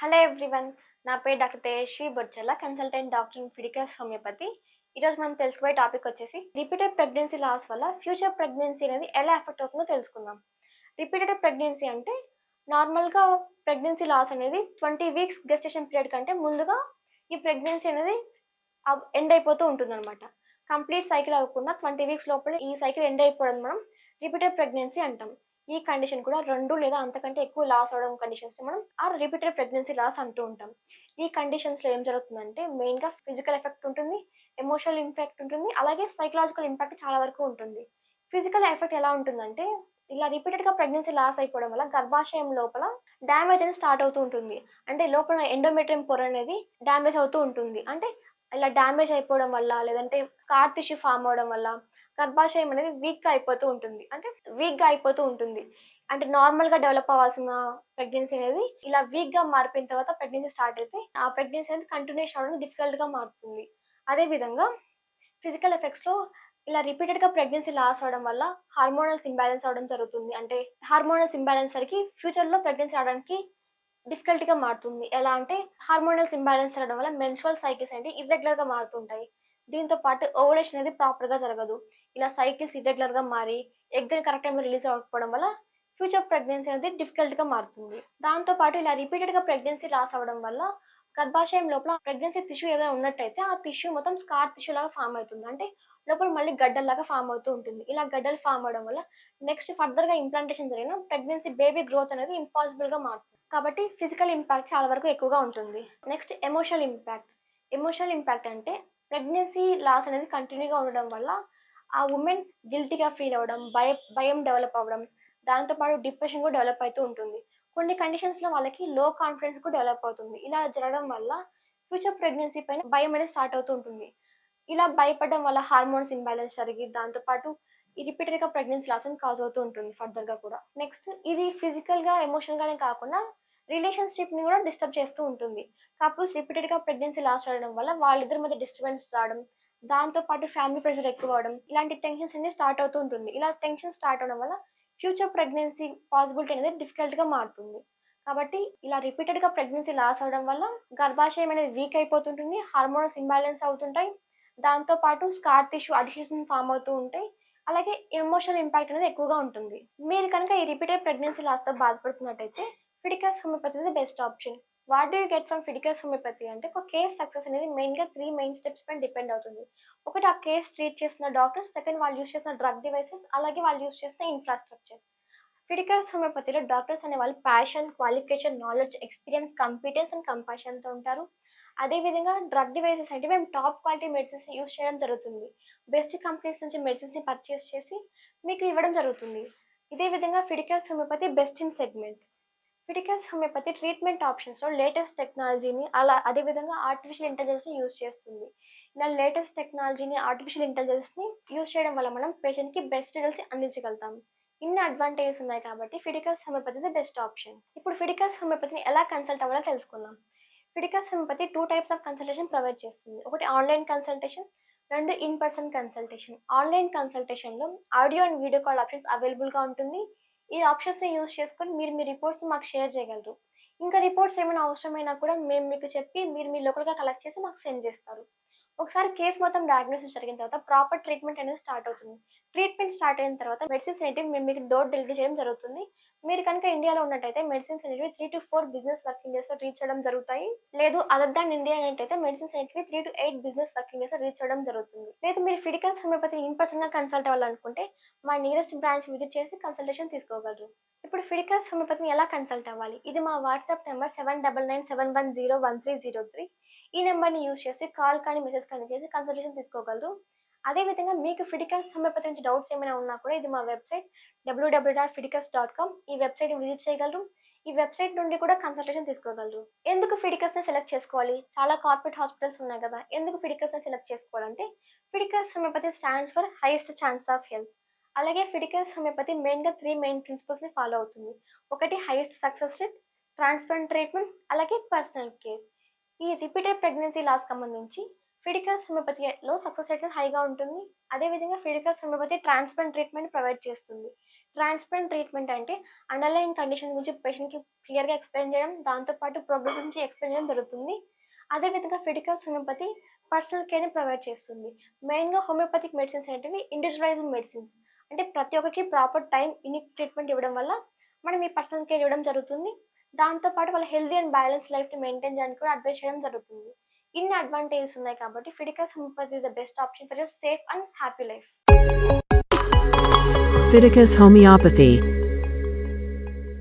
Hello everyone నా పేరు doctor Tejaswi Bodchalla consultant doctor in Fidicus homoeopathy. ఈరోజు మనం తెలుసుకోబోయే టాపిక్ వచ్చేసి రిపీటెడ్ ప్రెగ్నెన్సీ లాస్ వల్ల ఫ్యూచర్ ప్రెగ్నెన్సీ అనేది ఎలా ఎఫెక్ట్ అవుతుందో తెలుసుకుందాం. రిపీటెడ్ ప్రెగ్నెన్సీ అంటే నార్మల్గా ప్రెగ్నెన్సీ లాస్ అనేది ట్వంటీ వీక్స్ గెస్టేషన్ పీరియడ్ కంటే ముందుగా ఈ ప్రెగ్నెన్సీ అనేది ఎండ్ అయిపోతూ ఉంటుంది అనమాట కంప్లీట్ సైకిల్ అవ్వకుండా ట్వంటీ వీక్స్ లోపల ఈ సైకిల్ ఎండ్ అయిపోవడం మనం రిపీటెడ్ ప్రెగ్నెన్సీ అంటాం. ఈ కండిషన్ కూడా రెండు లేదా అంతకంటే ఎక్కువ లాస్ అవడం కండిషన్స్ మనం ఆ రిపీటెడ్ ప్రెగ్నెన్సీ లాస్ అంటూ ఉంటాం. ఈ కండిషన్స్లో ఏం జరుగుతుందంటే మెయిన్గా ఫిజికల్ ఎఫెక్ట్ ఉంటుంది ఎమోషనల్ ఇంపాక్ట్ ఉంటుంది అలాగే సైకలాజికల్ ఇంపాక్ట్ చాలా వరకు ఉంటుంది. ఫిజికల్ ఎఫెక్ట్ ఎలా ఉంటుందంటే ఇలా రిపీటెడ్గా ప్రెగ్నెన్సీ లాస్ అయిపోవడం వల్ల గర్భాశయం లోపల డ్యామేజ్ అనేది స్టార్ట్ అవుతూ ఉంటుంది. అంటే లోపల ఎండోమెట్రియం పొర అనేది డ్యామేజ్ అవుతూ ఉంటుంది. అంటే ఇలా డ్యామేజ్ అయిపోవడం వల్ల లేదంటే కార్ టిష్యూ ఫామ్ అవడం వల్ల గర్భాశయం అనేది వీక్గా అయిపోతూ ఉంటుంది. అంటే వీక్గా అయిపోతూ ఉంటుంది. అంటే నార్మల్గా డెవలప్ అవ్వాల్సిన ప్రెగ్నెన్సీ అనేది ఇలా వీక్గా మారిపోయిన తర్వాత ప్రెగ్నెన్సీ స్టార్ట్ అయితే ఆ ప్రెగ్నెన్సీ అనేది కంటిన్యూషన్ అవడం డిఫికల్ట్గా మారుతుంది. అదేవిధంగా ఫిజికల్ ఎఫెక్ట్స్లో ఇలా రిపీటెడ్గా ప్రెగ్నెన్సీ లాస్ అవడం వల్ల హార్మోనల్స్ ఇంబ్యాలెన్స్ అవడం జరుగుతుంది. అంటే హార్మోనల్స్ ఇంబ్యాలెన్స్ సరికి ఫ్యూచర్లో ప్రెగ్నెన్సీ అవడానికి డిఫికల్ట్గా మారుతుంది. ఎలా అంటే హార్మోనల్స్ ఇంబ్యాలెన్స్ రావడం వల్ల మెన్స్ట్రల్ సైకిల్స్ అంటే ఇర్రెగ్యులర్గా మారుతుంటాయి. దీంతో పాటు ఓవరేషన్ అనేది ప్రాపర్గా జరగదు. ఇలా సైకిల్స్ ఇర్రెగ్యులర్గా మారి ఎగ్ కరెక్ట్ టైంలో రిలీజ్ అవ్వకపోవడం వల్ల ఫ్యూచర్ ప్రెగ్నెన్సీ అనేది డిఫికల్ట్గా మారుతుంది. దాంతో పాటు ఇలా రిపీటెడ్గా ప్రెగ్నెన్సీ లాస్ అవ్వడం వల్ల గర్భాశయం లోపల ప్రెగ్నెన్సీ టిష్యూ ఏదైనా ఉన్నట్టయితే ఆ టిష్యూ మొత్తం స్కార్ టిష్యూ లాగా ఫామ్ అవుతుంది. అంటే లోపల మళ్ళీ గడ్డల్లాగా ఫామ్ అవుతూ ఉంటుంది. ఇలా గడ్డలు ఫామ్ అవడం వల్ల నెక్స్ట్ ఫర్దర్గా ఇంప్లాంటేషన్ జరిగిన ప్రెగ్నెన్సీ బేబీ గ్రోత్ అనేది ఇంపాసిబుల్గా మారుతుంది. కాబట్టి ఫిజికల్ ఇంపాక్ట్ చాలా వరకు ఎక్కువగా ఉంటుంది. Next emotional impact emotional impact అంటే ప్రెగ్నెన్సీ లాస్ అనేది కంటిన్యూగా ఉండడం వల్ల ఆ ఉమెన్ గిల్టీగా ఫీల్ అవ్వడం భయ భయం డెవలప్ అవ్వడం దాంతోపాటు డిప్రెషన్ కూడా డెవలప్ అవుతూ ఉంటుంది. కొన్ని కండిషన్స్లో వాళ్ళకి లో కాన్ఫిడెన్స్ కూడా డెవలప్ అవుతుంది. ఇలా జరగడం వల్ల ఫ్యూచర్ ప్రెగ్నెన్సీ పైన భయం అనేది స్టార్ట్ అవుతూ ఉంటుంది. ఇలా భయపడడం వల్ల హార్మోన్స్ ఇంబ్యాలెన్స్ జరిగి దాంతోపాటు ఈ రిపీటెడ్గా ప్రెగ్నెన్సీ లాస్ అని కాజ్ అవుతూ ఉంటుంది ఫర్దర్గా కూడా. నెక్స్ట్ ఇది ఫిజికల్గా ఎమోషనల్గానే కాకుండా రిలేషన్షిప్ని కూడా డిస్టర్బ్ చేస్తూ ఉంటుంది. కపుల్స్ రిపీటెడ్గా ప్రెగ్నెన్సీ లాస్ అవడం వల్ల వాళ్ళిద్దరి మధ్య డిస్టర్బెన్స్ రావడం దాంతో పాటు ఫ్యామిలీ ప్రెషర్ ఎక్కువ అవడం ఇలాంటి టెన్షన్స్ అనేది స్టార్ట్ అవుతూ ఉంటుంది. ఇలా టెన్షన్ స్టార్ట్ అవడం వల్ల ఫ్యూచర్ ప్రెగ్నెన్సీ పాసిబిలిటీ అనేది డిఫికల్ట్గా మారుతుంది. కాబట్టి ఇలా రిపీటెడ్గా ప్రెగ్నెన్సీ లాస్ అవడం వల్ల గర్భాశయం అనేది వీక్ అయిపోతుంటుంది హార్మోన్స్ ఇంబ్యాలెన్స్ అవుతుంటాయి. దాంతో పాటు స్కార్ టిష్యూ అడిషన్ ఫామ్ అవుతూ ఉంటాయి. అలాగే ఎమోషనల్ ఇంపాక్ట్ అనేది ఎక్కువగా ఉంటుంది. మీరు కనుక ఈ రిపీటెడ్ ప్రెగ్నెన్సీ లాస్తో బాధపడుతున్నట్టయితే ఫిడికస్ హోమియోపతి అనేది best option what do you get from Fidicus homoeopathy అంటే ఒక కేస్ సక్సెస్ అనేది మెయిన్గా త్రీ మెయిన్ స్టెప్స్ పైన డిపెండ్ అవుతుంది. ఒకటి ఆ కేస్ ట్రీట్ చేసిన డాక్టర్స్ సెకండ్ వాళ్ళు యూస్ చేసిన డ్రగ్ డివైసెస్ అలాగే వాళ్ళు యూస్ చేసిన ఇన్ఫ్రాస్ట్రక్చర్ ఫిడికల్స్ హోమియోపతిలో డాక్టర్స్ అనే వాళ్ళు passion qualification knowledge experience competence and కంపాషన్తో ఉంటారు. అదేవిధంగా డ్రగ్ డివైసెస్ అంటే మేము టాప్ క్వాలిటీ మెడిసిన్స్ యూస్ చేయడం జరుగుతుంది. బెస్ట్ కంపెనీస్ నుంచి మెడిసిన్స్ని పర్చేస్ చేసి మీకు ఇవ్వడం జరుగుతుంది. ఇదే విధంగా Fidicus homoeopathy best in segment Fidicus homoeopathy treatment ఆప్షన్స్లో లేటెస్ట్ టెక్నాలజీని అలా అదేవిధంగా ఆర్టిఫిషియల్ ఇంటెలిజెన్స్ని యూస్ చేస్తుంది. ఇలా లేటెస్ట్ టెక్నాలజీని ఆర్టిఫిషియల్ ఇంటెలిజెన్స్ని యూజ్ చేయడం వల్ల మనం పేషెంట్కి బెస్ట్ రిజల్ట్స్ అందించగలుగుతాం. ఇన్ని అడ్వాంటేజెస్ ఉన్నాయి కాబట్టి ఫిడికల్స్ హోమియోపతి బెస్ట్ ఆప్షన్ ఇప్పుడు ఫిడికల్స్ హోమియోపతిని ఎలా కన్సల్ట్ అవ్వాలో తెలుసుకుందాం. Fidicus homoeopathy two types of consultation provide చేస్తుంది. ఒకటి ఆన్లైన్ కన్సల్టేషన్ రెండు in person consultation online కన్సల్టేషన్లో audio and video call options అవైలబుల్గా ఉంటుంది. ఈ ఆప్షన్స్ని యూస్ చేసుకొని మీరు మీ రిపోర్ట్స్ మాకు షేర్ చేయగలరు. ఇంకా రిపోర్ట్స్ ఏమైనా అవసరమైనా కూడా మేము మీకు చెప్పి మీరు మీ లోకల్గా కలెక్ట్ చేసి మాకు సెండ్ చేస్తారు. ఒకసారి కేసు మొత్తం డయాగ్నోసిస్ జరిగిన తర్వాత ప్రాపర్ ట్రీట్మెంట్ అనేది స్టార్ట్ అవుతుంది. ట్రీట్మెంట్ స్టార్ట్ అయిన తర్వాత మెడిసిన్స్ ఏంటి మేము మీకు డోర్ డెలివరీ చేయడం జరుగుతుంది. మీరు కనుక ఇండియాలో ఉన్నట్టయితే మెడిసిన్స్ అనేవి three to four business working డేస్లో రీచ్ అవ్వడం జరుగుతాయి. లేదు అదర్ దాన్ ఇండియా అనేటైతే మెడిసిన్స్ అనేవి three to eight business working డేస్లో రీచ్ అవ్వడం జరుగుతుంది. లేదు మీరు ఫిడికల్స్ హోమియోపతి ఇన్ పర్సన్గా కన్సల్ట్ అవ్వాలనుకుంటే మా నియరెస్ట్ బ్రాంచ్ విజిట్ చేసి కన్సల్టేషన్ తీసుకోగలరు. ఇప్పుడు ఫిడికల్స్ హోమియోపతిని ఎలా కన్సల్ట్ అవ్వాలి? ఇది మా WhatsApp number seven double nine seven one zero one three zero three ఈ నెంబర్ని యూస్ చేసి కాల్ కానీ మెసేజ్ కానీ చేసి కన్సల్టేషన్ తీసుకోగలరు. అదేవిధంగా మీకు ఫిడికల్స్ హోమియోపతి నుంచి డౌట్స్ ఏమైనా ఉన్నా కూడా ఇది మా website W W dot Fidicus dot com ఈ వెబ్సైట్ని విజిట్ చేయగలరు. ఈ వెబ్సైట్ నుండి కూడా కన్సల్టేషన్ తీసుకోగలరు. ఎందుకు ఫిడికల్స్ని సెలెక్ట్ చేసుకోవాలి? చాలా కార్పొరేట్ హాస్పిటల్స్ ఉన్నాయి కదా. ఎందుకు ఫిడికల్స్ని సెలెక్ట్ చేసుకోవాలంటే Fidicus homoeopathy stands for highest chance of health. అలాగే ఫిడికల్స్ హోమియోపతి మెయిన్గా త్రీ మెయిన్ ప్రిన్సిపల్స్ని ఫాలో అవుతుంది. ఒకటి highest success rate transplant treatment అలాగే పర్సనల్ కేర్. ఈ రిపీటెడ్ ప్రెగ్నెన్సీ లాస్ సంబంధించి ఫిడికల్స్ హోమియోపతిలో సక్సెస్ రేట్ హైగా ఉంటుంది. అదేవిధంగా Fidicus homoeopathy transplant treatment provide చేస్తుంది. ట్రాన్స్ప్లాంట్ ట్రీట్మెంట్ అంటే అండర్లైన్ కండిషన్ గురించి పేషెంట్కి క్లియర్గా ఎక్స్ప్లెయిన్ చేయడం దాంతోపాటు ప్రోగ్రెస్ గురించి ఎక్స్ప్లెయిన్ చేయడం జరుగుతుంది. అదేవిధంగా ఫిడికల్స్ హోమియోపతి పర్సనల్ కేర్ని ప్రొవైడ్ చేస్తుంది. మెయిన్గా హోమియోపతిక్ మెడిసిన్స్ అనేటివి ఇండివిజువలైజ్డ్ మెడిసిన్స్ అంటే ప్రతి ఒక్కరికి ప్రాపర్ టైం యూనిక్ ట్రీట్మెంట్ ఇవ్వడం వల్ల మనం ఈ పర్సనల్ కేర్ ఇవ్వడం జరుగుతుంది. దాంతోపాటు వాళ్ళ హెల్దీ అండ్ బ్యాలెన్స్ లైఫ్ని మెయింటైన్ చేయడానికి కూడా అడ్వైస్ చేయడం జరుగుతుంది. ఇన్ని అడ్వాంటేజెస్ ఉన్నాయి కాబట్టి Fidicus homoeopathy is the best option for your safe and happy life Fidicus homoeopathy